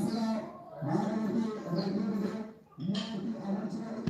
దశగా మానవుడికి రైతుడికి అందరికీ అమర్చడానికి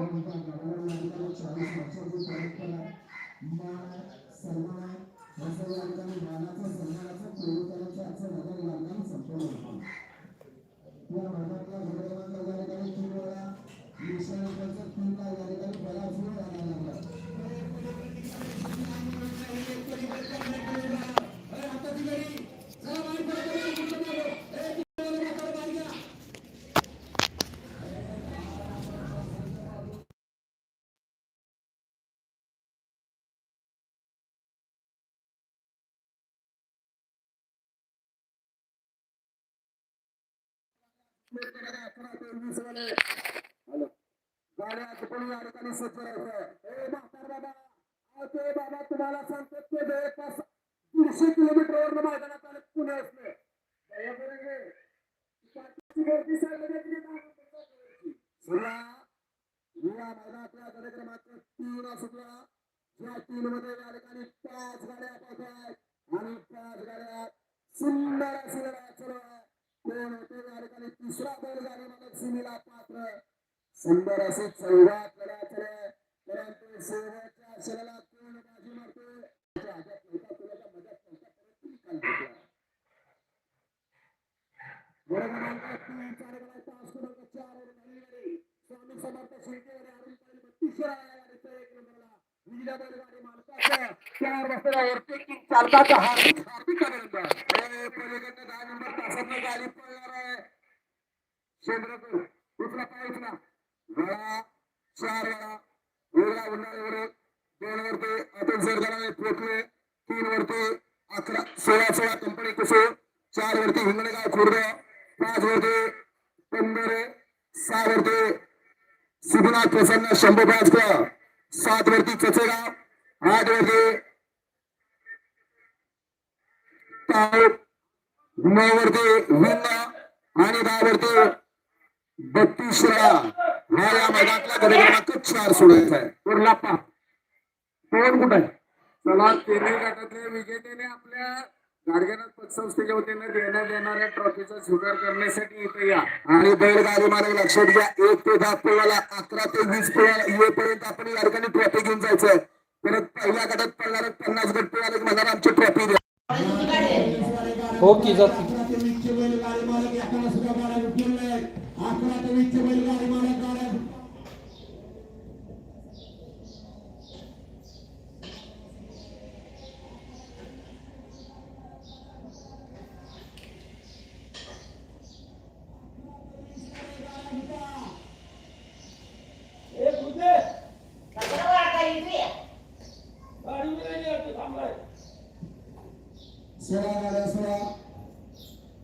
त्यानंतर गडावर चाळीस वर्षाची परंपरा मान सन्मान या सर्व ठिकाणी मानाचं नगर संपन्न या भागातल्या घडवळांना या ठिकाणी तीन वेळा निशाणाचं तीन ला या ठिकाणी बराच वेळ आणायला लागला हॅलो गाड्या कोणी या ठिकाणी सज्ज राहायचं ए म्हातार बाबा ते बाबा तुम्हाला सांगतो ते जवळपास दीडशे किलोमीटरवर मैदानात आले पुणे असले सुरला या मैदानातल्या गड क्रमांक तीन सुटला या तीन मध्ये या ठिकाणी पाच गाड्या पाहतात आणि पाच गाड्या सुंदर अशी लढा होते तिसरा बैलगाडी मालक म्हणजे सिमीला पात्र. सुंदर असे चौदा कडा परंतु शेवटच्या क्षणाला कोण बाजी मारतो? मदत चार स्वामी समर्थ शिंदेवाडी अरुण पाटील बत्तीसशे या गाडीचा एक नंबरला विजया बैलगाडी मालकाचा चार हार्दिक हार्दिक पलीकडनं दहा नंबर तासातनं गाडी पळणार आहे चंद्रपूर दुसरा चार वेळा वेगळा उन्हाळ्यावर दोन वरती तीन वरती अकरा सोळा सोळा कंपनी कुसू चार वरती हिंगणगाव खुर्द पाच वरती पंधरे सहा वरती सिद्धनाथ प्रसन्न शंभू पाचकर सात वरती चचेगाव आठ वरती नऊ वरती विंदा आणि दहा वरती बत्तीस हा या मैदानातला गड चार सोडायचा आहे. उरलाप्पा कुठं कुठे चला तिन्ही गटातले विजेत्याने आपल्या गाडगेनाथ पतसंस्थेच्या वतीने देण्यात येणाऱ्या ट्रॉफीचा स्वीकार करण्यासाठी इथे या. आणि बैलगाडी मार्ग लक्षात घ्या. एक ते दहा पळाला अकरा ते वीस पळाला येईपर्यंत आपण या ठिकाणी ट्रॉफी घेऊन जायचं परत पहिल्या गटात पडणार पन्नास गट पळाले म्हणणार आमची ट्रॉफी द्या. हो की जाते अकरा ते वीसचे बैलगाडी मालक एकाला सुद्धा गाड्या विकलेल्या आहेत अकरा ते वीसचे बैलगाडी मालक गाड्या सोळा गाड्या सोळा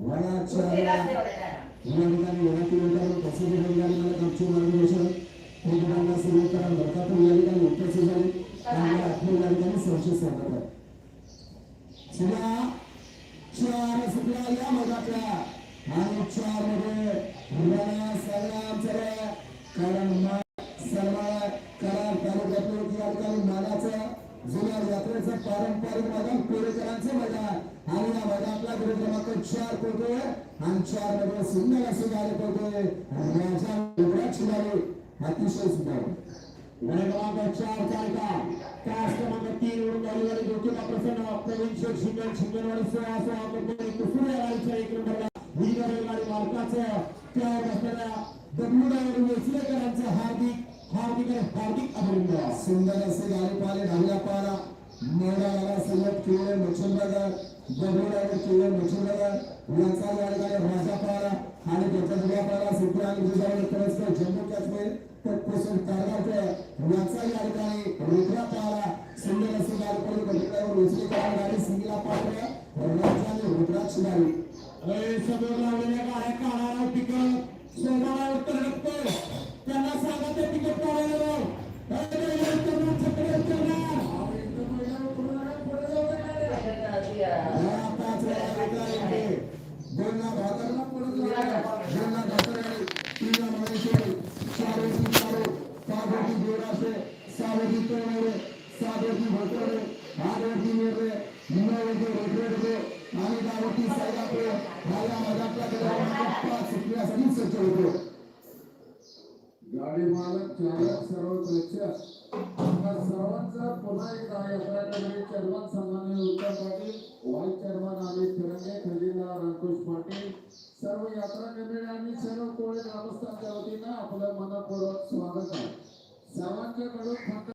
वयाच्या या ठिकाणी या किलोमीटर बसलेली बैलगाडी मालक आमचे मार्गदर्शन हे मुलांना सुरू करा भरतातून या ठिकाणी उपस्थित झाले त्यामुळे आपल्या या ठिकाणी संशय स्वागत आहे शिला चार या आणि चारमध्ये मुलांना कारण करार तालुक्यातील या ठिकाणी जुन्या यात्रेचं पारंपरिक मैदान पेरेकरांचं मैदान. आणि या मैदानातला गुरु क्रमांक चार पोटे आणि चारमध्ये सुंदर असे झाले पोटे राजा उघड्या शिवारी अतिशय सुंदर. गाडी क्रमांक चार चालका तास क्रमांक तीन वरून गाडीवाडी ज्योतिबा प्रसन्न प्रवीण शेख शिंगण शिंगणवाडी सोळा सोळा कंपनी कुसुम या गाडीच्या एक नंबरला ही गाडी मालकाचं त्यावर असणाऱ्या दगडू वेसलेकरांचं हार्दिक हार्दिक हार्दिक अभिनंदन. सुंदर असे गाडी पाहिले दहाव्या पारा मोडाला सय्यद केवळ मच्छिंद्रगड यांचा या ठिकाणी आणि त्याच्या सिद्धी आणि जम्मू काश्मीर कारगावकर यांचा या ठिकाणी सुंदर असे गाडी सिंगला पात्र रुद्राक्ष गाडी समोर लावलेल्या गाड्या तिकट उत्तर त्यांना सांगा ते तिकीट काढायला लाव. अरे ते या उतरणार, छकडे उतरणार. या पाच वेळा एका इथे. दोन लाख बहात्तरला पळत लागला. दोन लाख बहात्तर आणि तीन लाख महेश्वरी. चार होती चारो, पाच होती देवराशे, सहा होती तळवडे, सात होती भोसवडे, आठ होती नेरळे, नऊ होती रोकडे आणि दहा होती सायदापूर. हा या मैदानातला क्रमांक पाच सुटण्यासाठी सज्ज होतो. गाडी मालक चालक सर्व प्रेक्षक आपल्या पुन्हा एकदा यात्रा कमिटी चेअरमन सन्माननीय पाटील व्हाईस चेअरमन अमित फिरंगे खजिनदार अंकुश पाटील. सर्व यात्रा कमिटी आणि सर्व कोळी ग्रामस्थांच्या वतीनं आपलं मनपूर्वक स्वागत आहे. सर्वांच्याकडून